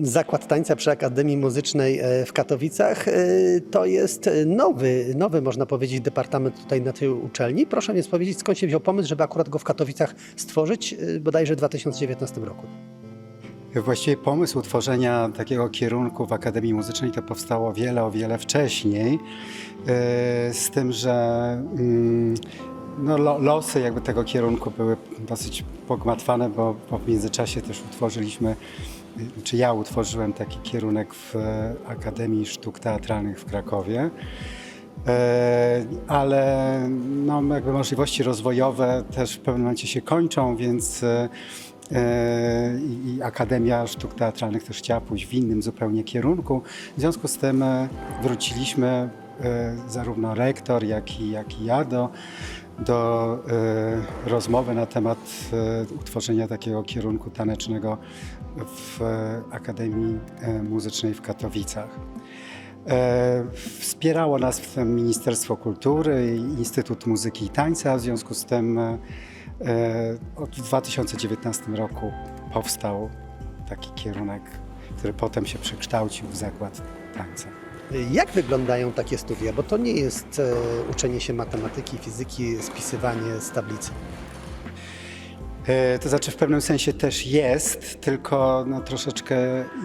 Zakład Tańca przy Akademii Muzycznej e, w Katowicach e, to jest nowy, nowy, można powiedzieć, departament tutaj na tej uczelni. Proszę więc powiedzieć, skąd się wziął pomysł, żeby akurat go w Katowicach stworzyć, e, bodajże w 2019 roku. Właściwie pomysł utworzenia takiego kierunku w Akademii Muzycznej to powstało wiele, o wiele wcześniej, z tym, że mm, no, lo- losy jakby tego kierunku były dosyć pogmatwane, bo, w międzyczasie też utworzyliśmy, czy ja utworzyłem taki kierunek w e, Akademii Sztuk Teatralnych w Krakowie. E, ale no, jakby możliwości rozwojowe też w pewnym momencie się kończą, więc e, i Akademia Sztuk Teatralnych też chciała pójść w innym zupełnie kierunku. W związku z tym wróciliśmy zarówno rektor, jak i, jak i ja do, do e, rozmowy na temat e, utworzenia takiego kierunku tanecznego w e, Akademii e, Muzycznej w Katowicach. Wspierało nas w tym Ministerstwo Kultury i Instytut Muzyki i Tańca. W związku z tym od- w 2019 roku powstał taki kierunek, który potem się przekształcił w Zakład Tańca. Jak wyglądają takie studia? Bo to nie jest e, uczenie się matematyki, fizyki, spisywanie z tablicy. E, To znaczy w pewnym sensie też jest, tylko no, troszeczkę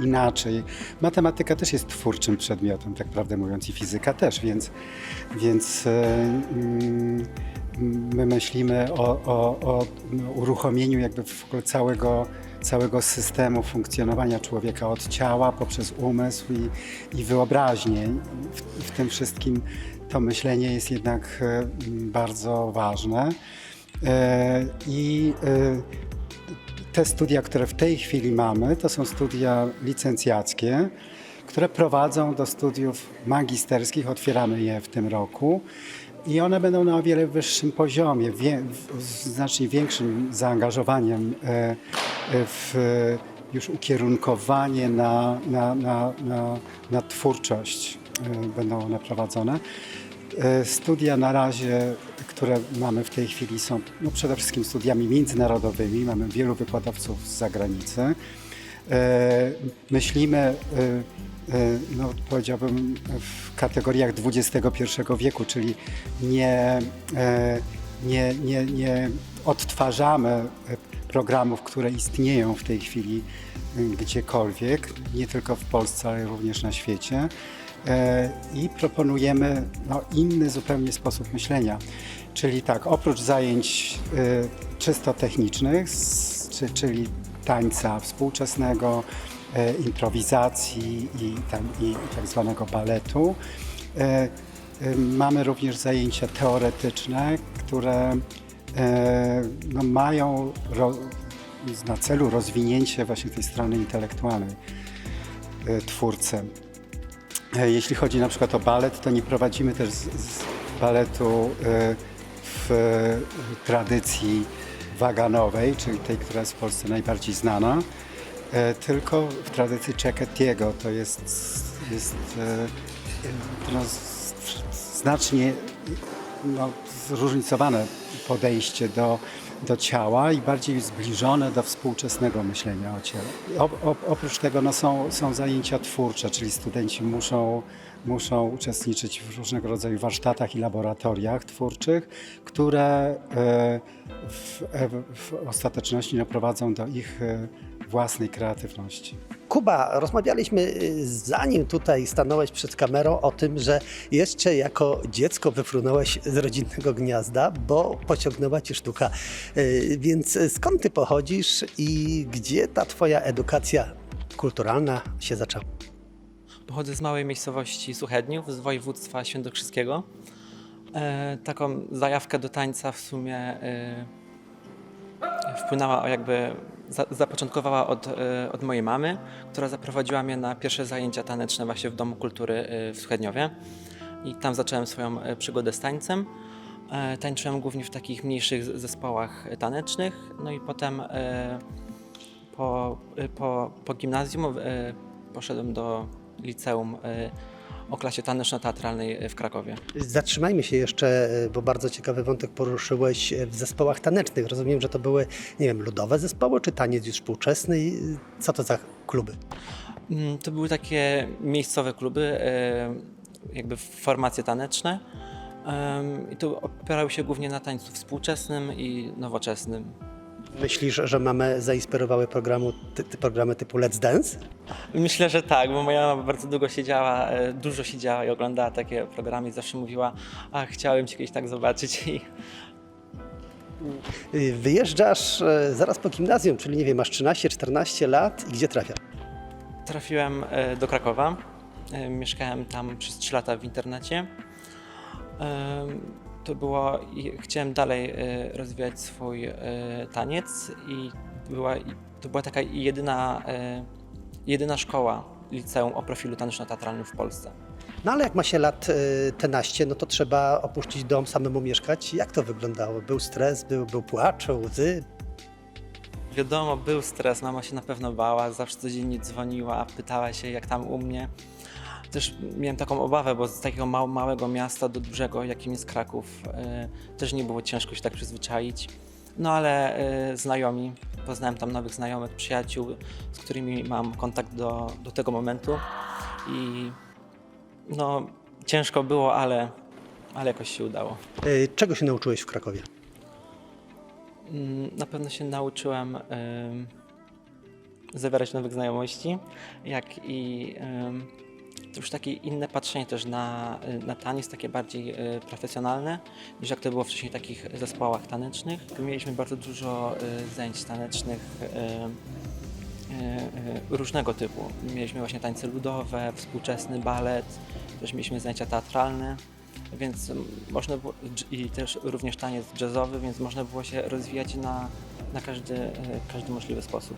inaczej. Matematyka też jest twórczym przedmiotem, tak prawdę mówiąc, i fizyka też, więc, więc e, mm, my myślimy o, o, o no, uruchomieniu jakby w ogóle całego, całego systemu funkcjonowania człowieka od ciała poprzez umysł i, i wyobraźnię. W, w tym wszystkim to myślenie jest jednak e, bardzo ważne. E, I e, te studia, które w tej chwili mamy, to są studia licencjackie, które prowadzą do studiów magisterskich. Otwieramy je w tym roku. I one będą na o wiele wyższym poziomie, wie, znacznie większym zaangażowaniem e, e, w już ukierunkowanie na, na, na, na, na twórczość e, będą one prowadzone. E, Studia na razie, które mamy w tej chwili są no przede wszystkim studiami międzynarodowymi. Mamy wielu wykładowców z zagranicy. E, Myślimy, e, e, no powiedziałbym, w kategoriach XXI wieku, czyli nie, nie, nie, nie odtwarzamy programów, które istnieją w tej chwili gdziekolwiek, nie tylko w Polsce, ale również na świecie. I proponujemy no, inny zupełnie sposób myślenia. Czyli tak, oprócz zajęć czysto technicznych, czyli tańca współczesnego, e, improwizacji i, tam, i tak zwanego baletu, e, e, mamy również zajęcia teoretyczne, które no, mają ro, na celu rozwinięcie właśnie tej strony intelektualnej twórcy. Jeśli chodzi na przykład o balet, to nie prowadzimy też z, z baletu w tradycji waganowej, czyli tej, która jest w Polsce najbardziej znana, e, tylko w tradycji Czekketiego. To jest, jest e, no, znacznie no, zróżnicowane podejście do, do ciała i bardziej zbliżone do współczesnego myślenia o ciele. O, o, oprócz tego no, są, są zajęcia twórcze, czyli studenci muszą, muszą uczestniczyć w różnego rodzaju warsztatach i laboratoriach twórczych, które e, w, e, w ostateczności no, prowadzą do ich e, własnej kreatywności. Kuba, rozmawialiśmy y, zanim tutaj stanąłeś przed kamerą o tym, że jeszcze jako dziecko wyfrunąłeś z rodzinnego gniazda, bo pociągnęła cię sztuka. Y, Więc skąd ty pochodzisz i gdzie ta twoja edukacja kulturalna się zaczęła? Pochodzę z małej miejscowości Suchedniów, z województwa świętokrzyskiego. E, taką zajawkę do tańca w sumie e, wpłynęła, jakby za, zapoczątkowała od, e, od mojej mamy, która zaprowadziła mnie na pierwsze zajęcia taneczne właśnie w Domu Kultury e, w Suchedniowie. I tam zacząłem swoją e, przygodę z tańcem. E, tańczyłem głównie w takich mniejszych zespołach tanecznych, no i potem e, po, y, po, po gimnazjum y, poszedłem do liceum y, o klasie taneczno-teatralnej w Krakowie. Zatrzymajmy się jeszcze, y, bo bardzo ciekawy wątek poruszyłeś w zespołach tanecznych. Rozumiem, że to były, nie wiem, ludowe zespoły, czy taniec już współczesny? Co to za kluby? Mm, To były takie miejscowe kluby, e, jakby formacje taneczne. I to opierały się głównie na tańcu współczesnym i nowoczesnym. Myślisz, że mamy zainspirowały programu, ty, ty, programy typu Let's Dance? Myślę, że tak, bo moja mama bardzo długo siedziała, e, dużo siedziała i oglądała takie programy i zawsze mówiła, a chciałem cię kiedyś tak zobaczyć i Y, Wyjeżdżasz e, zaraz po gimnazjum, czyli nie wiem, masz 13-14 lat i gdzie trafiasz? trafiłem e, do Krakowa. E, Mieszkałem tam przez 3 lata w internecie. Em, To było, chciałem dalej e, rozwijać swój e, taniec i była, to była taka jedyna, e, jedyna szkoła liceum o profilu taneczno-teatralnym w Polsce. No ale jak ma się lat y, te naście, no to trzeba opuścić dom, samemu mieszkać. Jak to wyglądało? Był stres, był, był płacz, łzy? Wiadomo, był stres, mama się na pewno bała, zawsze codziennie dzwoniła, pytała się jak tam u mnie. Też miałem taką obawę, bo z takiego mał, małego miasta do dużego, jakim jest Kraków, e, też nie było ciężko się tak przyzwyczaić. No ale e, znajomi, poznałem tam nowych znajomych, przyjaciół, z którymi mam kontakt do, do tego momentu i no ciężko było, ale, ale jakoś się udało. Y, Czego się nauczyłeś w Krakowie? Mm, Na pewno się nauczyłem em, zawierać nowych znajomości, jak i już takie inne patrzenie też na, na taniec, takie bardziej y, profesjonalne, niż jak to było wcześniej w takich zespołach tanecznych. Mieliśmy bardzo dużo y, zajęć tanecznych y, różnego typu. Mieliśmy właśnie tańce ludowe, współczesny balet, też mieliśmy zajęcia teatralne. Więc można było, i też również taniec jazzowy, więc można było się rozwijać na, na każdy, e, każdy możliwy sposób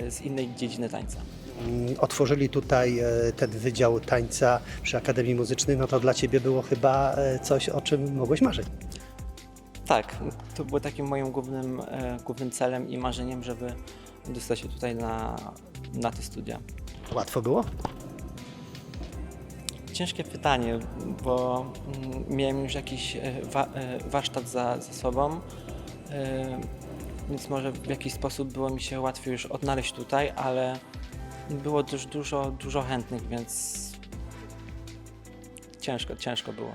e, z innej dziedziny tańca. Mm, Otworzyli tutaj e, ten wydział tańca przy Akademii Muzycznej, no to dla Ciebie było chyba e, coś, o czym mogłeś marzyć. Tak, to było takim moim głównym, e, głównym celem i marzeniem, żeby dostać się tutaj na, na te studia. Łatwo było? Ciężkie pytanie, bo mm, miałem już jakiś wa, warsztat za, za sobą, więc może w jakiś sposób było mi się łatwiej już odnaleźć tutaj, ale było też dużo, dużo chętnych, więc ciężko, ciężko było.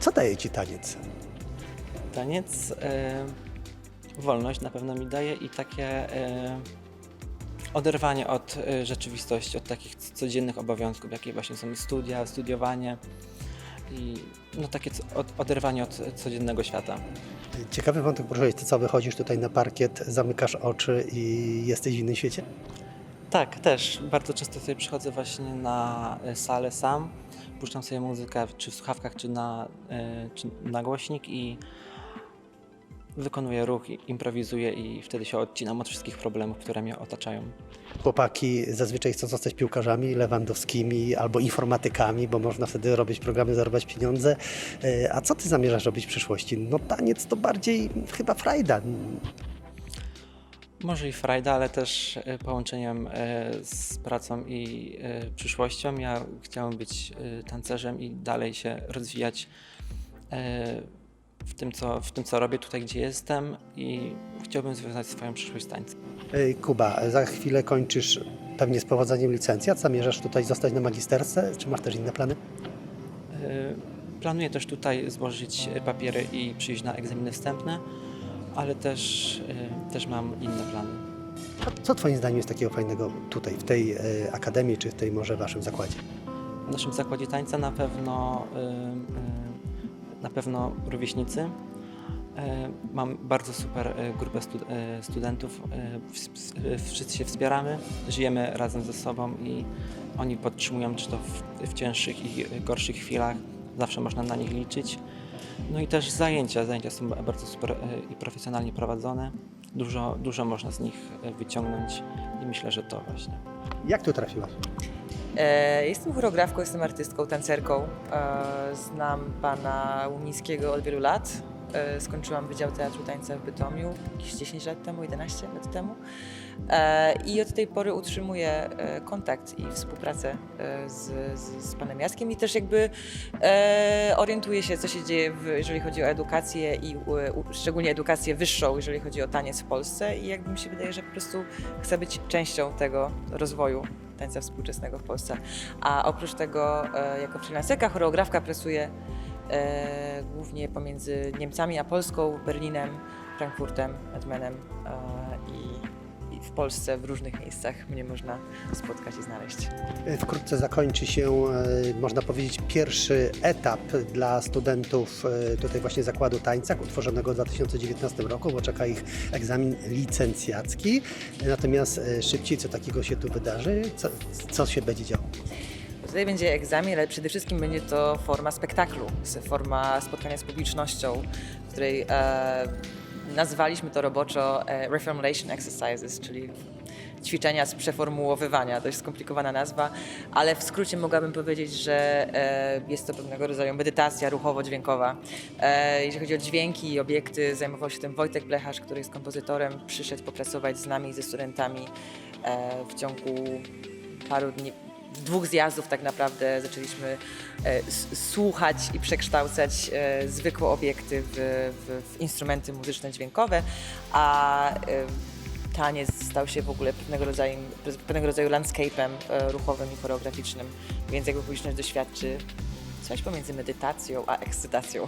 Co daje Ci taniec? Taniec, e, wolność na pewno mi daje i takie e, oderwanie od e, rzeczywistości, od takich codziennych obowiązków, jakie właśnie są studia, studiowanie i no takie od, oderwanie od codziennego świata. Ciekawy wątek poruszyłeś, Ty co, wychodzisz tutaj na parkiet, zamykasz oczy i jesteś w innym świecie? Tak, też. Bardzo często sobie przychodzę właśnie na e, salę sam, puszczam sobie muzykę czy w słuchawkach, czy na, e, czy na głośnik i wykonuję ruch, improwizuję i wtedy się odcinam od wszystkich problemów, które mnie otaczają. Chłopaki zazwyczaj chcą zostać piłkarzami, lewandowskimi albo informatykami, bo można wtedy robić programy, zarabiać pieniądze. E, A co Ty zamierzasz robić w przyszłości? No taniec to bardziej chyba frajda. Może i frajda, ale też e, połączeniem e, z pracą i e, przyszłością. Ja chciałem być tancerzem i dalej się rozwijać w tym, co, w tym, co robię tutaj, gdzie jestem i chciałbym związać swoją przyszłość z tańcem. Kuba, za chwilę kończysz pewnie z powodzeniem licencjat. Zamierzasz tutaj zostać na magisterce, czy masz też inne plany? Planuję też tutaj złożyć papiery i przyjść na egzaminy wstępne, ale też, e, też mam inne plany. Co Twoim zdaniem jest takiego fajnego tutaj, w tej e, akademii, czy w tej może Waszym zakładzie? W naszym zakładzie tańca na pewno, y, y, na pewno rówieśnicy. Y, Mam bardzo super y, grupę stu, y, studentów. y, ws- y, Wszyscy się wspieramy, żyjemy razem ze sobą i oni podtrzymują, czy to w, w cięższych i gorszych chwilach. Zawsze można na nich liczyć. No i też zajęcia. Zajęcia są bardzo super y, i profesjonalnie prowadzone. Dużo, dużo można z nich y, wyciągnąć i myślę, że to właśnie. Jak tu trafiłaś? E, Jestem choreografką, jestem artystką, tancerką. E, Znam pana Łumińskiego od wielu lat. E, Skończyłam Wydział Teatru Tańca w Bytomiu jakieś 10 lat temu, 11 lat temu. E, I od tej pory utrzymuję e, kontakt i współpracę z, z, z panem Jackiem i też jakby orientuję się, co się dzieje, w, jeżeli chodzi o edukację i szczególnie edukację wyższą, jeżeli chodzi o taniec w Polsce i jakby mi się wydaje, że po prostu chcę być częścią tego rozwoju tańca współczesnego w Polsce. A oprócz tego jako freelancerka, choreografka pracuję e, głównie pomiędzy Niemcami a Polską, Berlinem, Frankfurtem, Edmenem e, i, w Polsce w różnych miejscach mnie można spotkać i znaleźć. E, Wkrótce zakończy się, e, można powiedzieć, pierwszy etap dla studentów e, tutaj właśnie Zakładu Tańca, utworzonego w 2019 roku, bo czeka ich egzamin licencjacki. Natomiast szybciej, co takiego się tu wydarzy? Co, co się będzie działo? Tutaj będzie egzamin, ale przede wszystkim będzie to forma spektaklu, forma spotkania z publicznością, w której e, nazwaliśmy to roboczo e, Reformulation Exercises, czyli ćwiczenia z przeformułowywania. Dość skomplikowana nazwa, ale w skrócie mogłabym powiedzieć, że e, jest to pewnego rodzaju medytacja ruchowo-dźwiękowa. E, jeżeli chodzi o dźwięki i obiekty, zajmował się tym Wojtek Blecharz, który jest kompozytorem, przyszedł popracować z nami, ze studentami e, w ciągu paru dni, dwóch zjazdów tak naprawdę zaczęliśmy e, słuchać i przekształcać e, zwykłe obiekty w, w, w instrumenty muzyczne dźwiękowe, a e, taniec stał się w ogóle pewnego rodzaju, pewnego rodzaju landscape'em ruchowym i choreograficznym, więc jakby publiczność doświadczy coś pomiędzy medytacją a ekscytacją.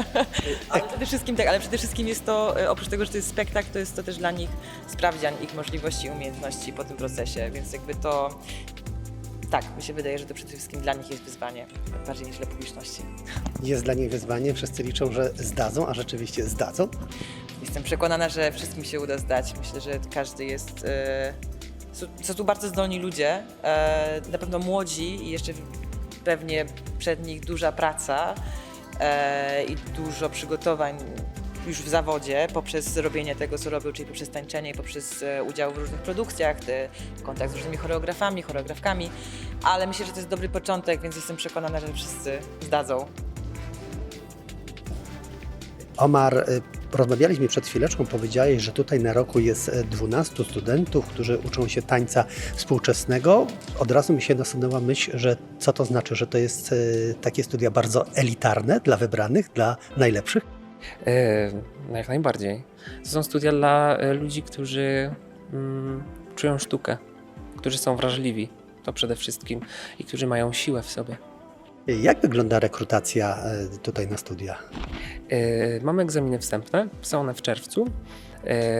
ale przede wszystkim tak, ale przede wszystkim jest to, oprócz tego, że to jest spektakl, to jest to też dla nich sprawdzian ich możliwości i umiejętności po tym procesie, więc jakby to tak, mi się wydaje, że to przede wszystkim dla nich jest wyzwanie, bardziej niż dla publiczności. Jest dla nich wyzwanie, wszyscy liczą, że zdadzą, a rzeczywiście zdadzą. Jestem przekonana, że wszystkim się uda zdać. Myślę, że każdy jest. E, są, tu bardzo zdolni ludzie, e, na pewno młodzi i jeszcze pewnie przed nich duża praca e, i dużo przygotowań już w zawodzie poprzez robienie tego, co robią, czyli poprzez tańczenie i poprzez e, udział w różnych produkcjach, kontakt z różnymi choreografami, choreografkami, ale myślę, że to jest dobry początek, więc jestem przekonana, że wszyscy zdadzą. Omar, y, rozmawialiśmy przed chwileczką, powiedziałeś, że tutaj na roku jest e, 12 studentów, którzy uczą się tańca współczesnego. Od razu mi się nasunęła myśl, że co to znaczy, że to jest e, takie studia bardzo elitarne dla wybranych, dla najlepszych? No jak najbardziej. To są studia dla e, ludzi, którzy mm, czują sztukę, którzy są wrażliwi, to przede wszystkim, i którzy mają siłę w sobie. Jak wygląda rekrutacja e, tutaj na studia? E, Mamy egzaminy wstępne, są one w czerwcu.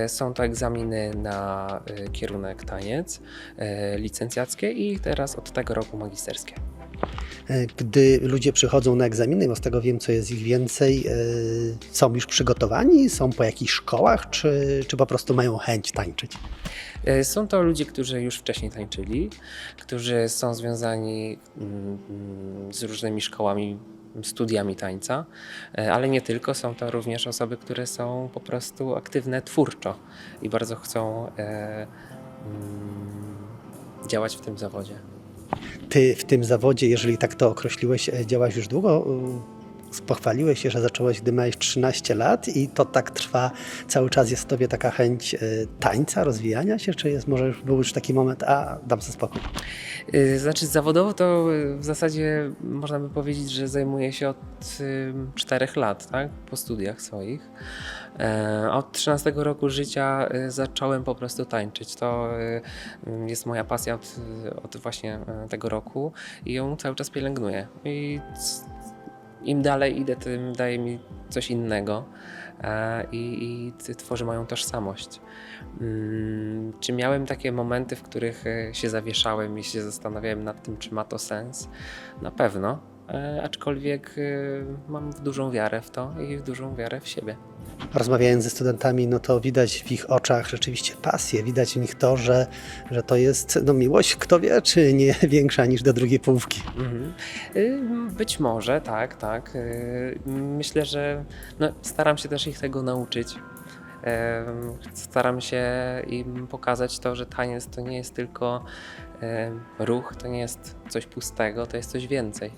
Są to egzaminy na kierunek taniec, licencjackie i teraz od tego roku magisterskie. E, Gdy ludzie przychodzą na egzaminy, bo z tego wiem, co jest ich więcej, e, są już przygotowani, są po jakichś szkołach, czy, czy po prostu mają chęć tańczyć? E, Są to ludzie, którzy już wcześniej tańczyli, którzy są związani mm, mm, z różnymi szkołami, studiami tańca, ale nie tylko. Są to również osoby, które są po prostu aktywne twórczo i bardzo chcą mm, działać w tym zawodzie. Ty w tym zawodzie, jeżeli tak to określiłeś, e, działaś już długo. Pochwaliłeś się, że zacząłeś, gdy miałeś 13 lat i to tak trwa, cały czas jest w tobie taka chęć e, tańca, rozwijania się, czy jest może już był już taki moment, a dam sobie spokój. Y, Znaczy zawodowo to y, w zasadzie można by powiedzieć, że zajmuję się od y, 4 lat, tak? Po studiach swoich. E, Od 13 roku życia y, zacząłem po prostu tańczyć. To y, y, jest moja pasja od, od właśnie y, tego roku i ją cały czas pielęgnuję. I im dalej idę, tym daje mi coś innego e, i, i tworzy moją tożsamość. Mm, Czy miałem takie momenty, w których e, się zawieszałem i się zastanawiałem nad tym, czy ma to sens? Na pewno, e, aczkolwiek mam dużą wiarę w to i dużą wiarę w siebie. Rozmawiając ze studentami, no to widać w ich oczach rzeczywiście pasję, widać w nich to, że, że to jest no, miłość, kto wie, czy nie większa niż do drugiej połówki. Mhm. Y, Być może, tak, tak. Y, Myślę, że no, staram się też ich tego nauczyć. Em, Staram się im pokazać to, że taniec to nie jest tylko ruch, to nie jest coś pustego, to jest coś więcej.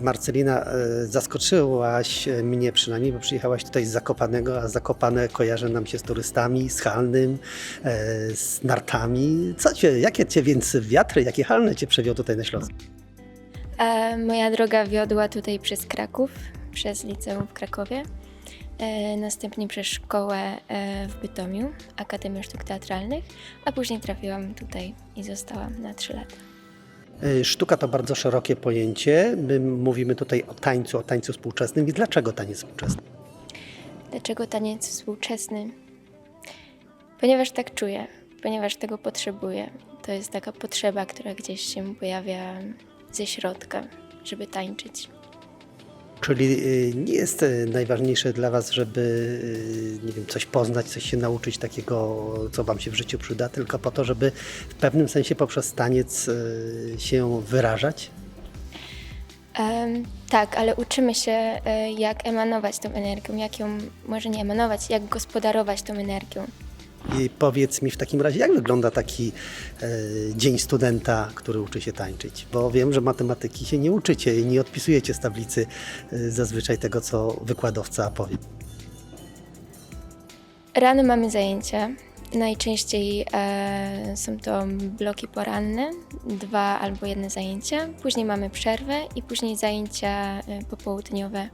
Marcelina, e, zaskoczyłaś mnie przynajmniej, bo przyjechałaś tutaj z Zakopanego, a Zakopane kojarzy nam się z turystami, z Halnym, e, z nartami. Co cię, jakie cię więc wiatry, jakie Halne cię przewiał tutaj na Śląsk? E, Moja droga wiodła tutaj przez Kraków, przez liceum w Krakowie, następnie przez szkołę w Bytomiu, Akademię Sztuk Teatralnych, a później trafiłam tutaj i zostałam na 3 lata. E, Sztuka to bardzo szerokie pojęcie. My mówimy tutaj o tańcu, o tańcu współczesnym. I dlaczego taniec współczesny? Dlaczego taniec współczesny? Ponieważ tak czuję, ponieważ tego potrzebuję. To jest taka potrzeba, która gdzieś się pojawia ze środka, żeby tańczyć. Czyli y, nie jest y, najważniejsze dla Was, żeby y, nie wiem, coś poznać, coś się nauczyć takiego, co Wam się w życiu przyda, tylko po to, żeby w pewnym sensie poprzez taniec się wyrażać? Em, tak, ale uczymy się, jak emanować tą energią, jak ją, może nie emanować, jak gospodarować tą energią. I powiedz mi w takim razie, jak wygląda taki e, dzień studenta, który uczy się tańczyć? Bo wiem, że matematyki się nie uczycie i nie odpisujecie z tablicy e, zazwyczaj tego, co wykładowca powie. Rano mamy zajęcia. Najczęściej e, są to bloki poranne, dwa albo jedne zajęcia. Później mamy przerwę i później zajęcia e, popołudniowe.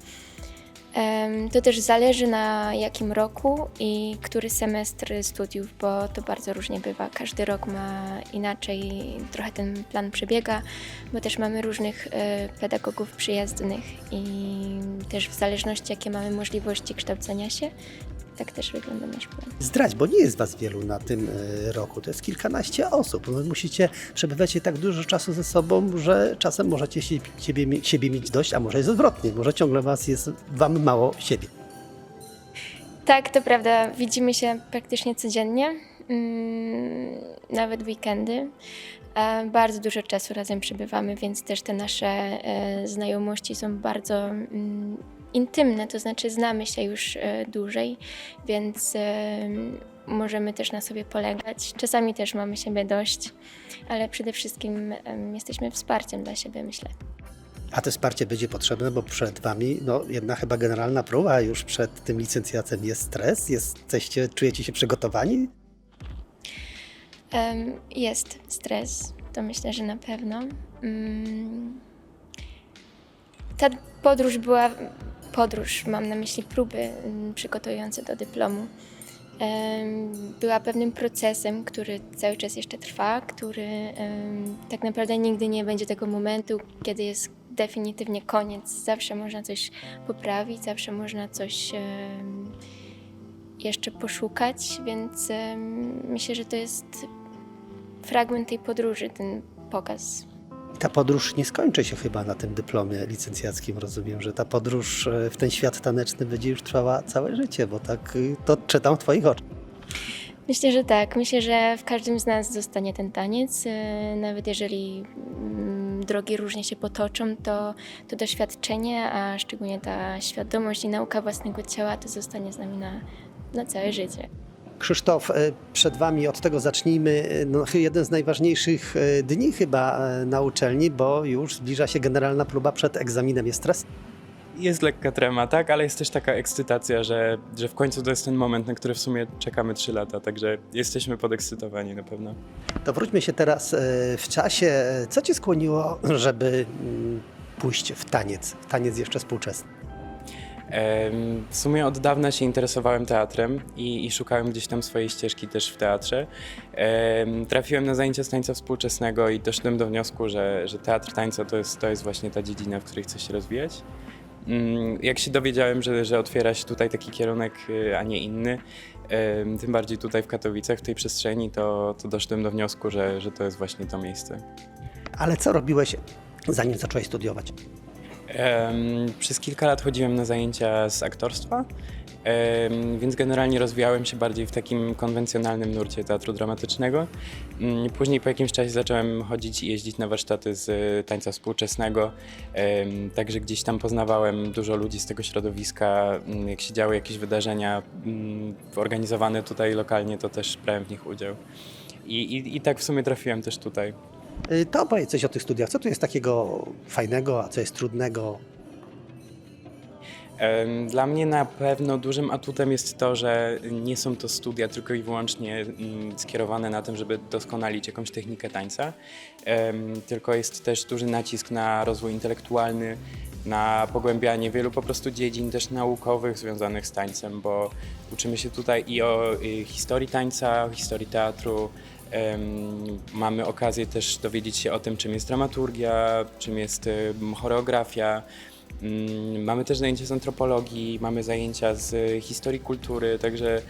To też zależy na jakim roku i który semestr studiów, bo to bardzo różnie bywa. Każdy rok ma inaczej, trochę ten plan przebiega, bo też mamy różnych e, pedagogów przyjezdnych i też w zależności jakie mamy możliwości kształcenia się, tak też wygląda nasz plan. Zdradź, bo nie jest was wielu na tym e, roku. To jest kilkanaście osób. Wy musicie przebywać tak dużo czasu ze sobą, że czasem możecie sie- siebie, siebie mieć dość, a może jest odwrotnie. Może ciągle was jest wam mało siebie. Tak, to prawda. Widzimy się praktycznie codziennie, mm, nawet weekendy. E, Bardzo dużo czasu razem przebywamy, więc też te nasze e, znajomości są bardzo mm, intymne, to znaczy znamy się już e, dłużej, więc e, możemy też na sobie polegać. Czasami też mamy siebie dość, ale przede wszystkim jesteśmy wsparciem dla siebie, myślę. A to wsparcie będzie potrzebne, bo przed wami no, jedna chyba generalna próba, już przed tym licencjacem jest stres, jesteście, czujecie się przygotowani? Jest stres, to myślę, że na pewno. Mm, Ta podróż była, podróż, mam na myśli próby mm, przygotowujące do dyplomu, była pewnym procesem, który cały czas jeszcze trwa, który tak naprawdę nigdy nie będzie tego momentu, kiedy jest definitywnie koniec. Zawsze można coś poprawić, zawsze można coś jeszcze poszukać, więc myślę, że to jest fragment tej podróży, ten pokaz. Ta podróż nie skończy się chyba na tym dyplomie licencjackim, rozumiem, że ta podróż e, w ten świat taneczny będzie już trwała całe życie, bo tak y, to czytam w twoich oczach. Myślę, że tak. Myślę, że w każdym z nas zostanie ten taniec. e, Nawet jeżeli mm, drogi różnie się potoczą, to, to doświadczenie, a szczególnie ta świadomość i nauka własnego ciała, to zostanie z nami na, na całe życie. Krzysztof, e, przed Wami od tego zacznijmy. e, No, jeden z najważniejszych e, dni chyba na uczelni, bo już zbliża się generalna próba przed egzaminem. Jest stres? Jest lekka trema, tak, ale jest też taka ekscytacja, że, że w końcu to jest ten moment, na który w sumie czekamy 3 lata, także jesteśmy podekscytowani na pewno. To wróćmy się teraz w czasie. Co Cię skłoniło, żeby mm, pójść w taniec, w taniec jeszcze współczesny? W sumie od dawna się interesowałem teatrem i, i szukałem gdzieś tam swojej ścieżki też w teatrze. Em, Trafiłem na zajęcia z tańca współczesnego i doszedłem do wniosku, że, że teatr tańca to jest, to jest właśnie ta dziedzina, w której chcę się rozwijać. Mm, Jak się dowiedziałem, że, że otwiera się tutaj taki kierunek, y, a nie inny, tym bardziej tutaj w Katowicach, w tej przestrzeni, to, to doszedłem do wniosku, że, że to jest właśnie to miejsce. Ale co robiłeś, zanim zacząłeś studiować? Przez kilka lat chodziłem na zajęcia z aktorstwa, więc generalnie rozwijałem się bardziej w takim konwencjonalnym nurcie teatru dramatycznego. Mm, Później po jakimś czasie zacząłem chodzić i jeździć na warsztaty z e, tańca współczesnego, także gdzieś tam poznawałem dużo ludzi z tego środowiska. Mm, Jak się działy jakieś wydarzenia mm, organizowane tutaj lokalnie, to też brałem w nich udział. I, i, I tak w sumie trafiłem też tutaj. Y, To opowiedz coś o tych studiach. Co tu jest takiego fajnego, a co jest trudnego? Dla mnie na pewno dużym atutem jest to, że nie są to studia tylko i wyłącznie mm, skierowane na tym, żeby doskonalić jakąś technikę tańca, tylko jest też duży nacisk na rozwój intelektualny, na pogłębianie wielu po prostu dziedzin też naukowych związanych z tańcem, bo uczymy się tutaj i o y, historii tańca, o historii teatru, mamy okazję też dowiedzieć się o tym, czym jest dramaturgia, czym jest choreografia. Mm, Mamy też zajęcia z antropologii, mamy zajęcia z historii kultury, także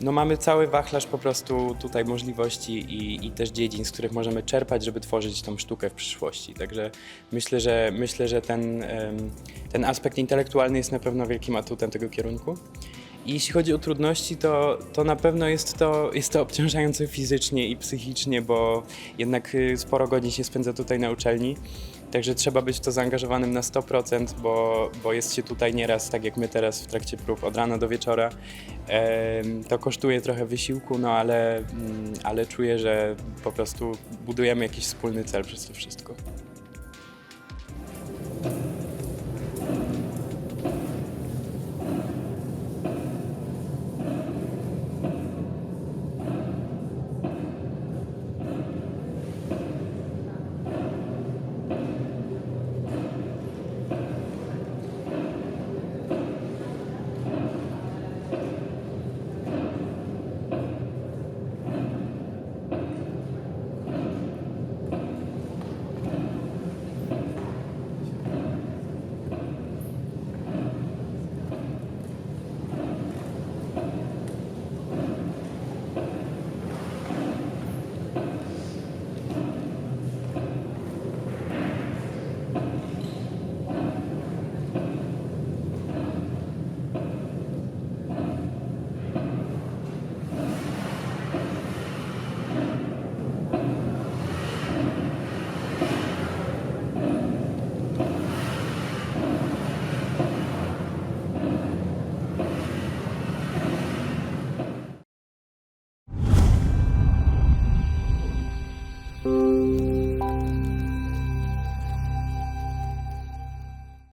no mamy cały wachlarz po prostu tutaj możliwości i, i też dziedzin, z których możemy czerpać, żeby tworzyć tą sztukę w przyszłości. Także myślę, że myślę, że ten, ten aspekt intelektualny jest na pewno wielkim atutem tego kierunku. Jeśli chodzi o trudności, to, to na pewno jest to, jest to obciążające fizycznie i psychicznie, bo jednak y, sporo godzin się spędza tutaj na uczelni. Także trzeba być w to zaangażowanym na 100%, bo, bo jest się tutaj nieraz, tak jak my teraz w trakcie prób, od rana do wieczora. To kosztuje trochę wysiłku, no ale, mm, ale czuję, że po prostu budujemy jakiś wspólny cel przez to wszystko.